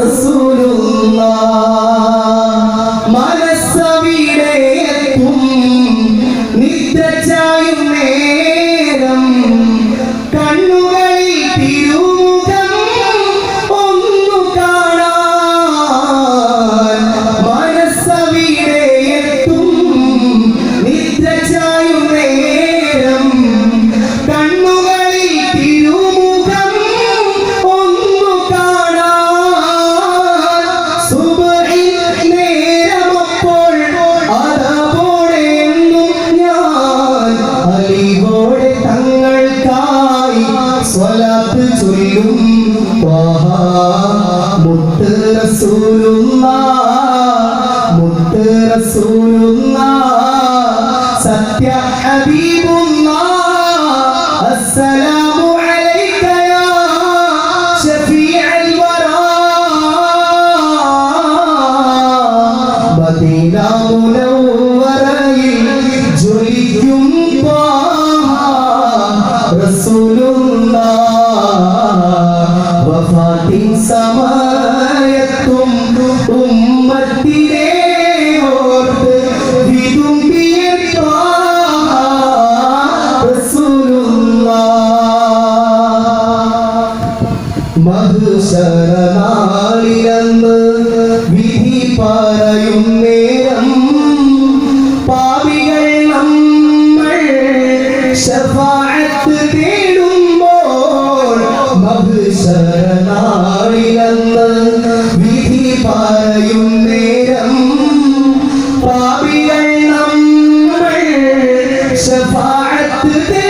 റസൂലുള്ളാ ചൊല്ലും മുട്ട് റസൂലുള്ള മുത്ത് റസൂലുള്ള സത്യ ഹബീബുള്ള അസ്സലാമു അലൈക യാ ഷഫീഅൽ വറാ മദീന മുനവ്വറയിൽ ജ്വലിക്കും ത്വാഹ മധുസരനാളിലെന്ന് വിധി പറയും നേരം. പാപികൾ നമ്മൾ ശഫാത്ത് തേടുമ്പോൾ മധുസരനാളിലെന്ന് വിധി പറയും നേരം. പാപികൾ നമ്മൾ ശഫാത്ത് തേടും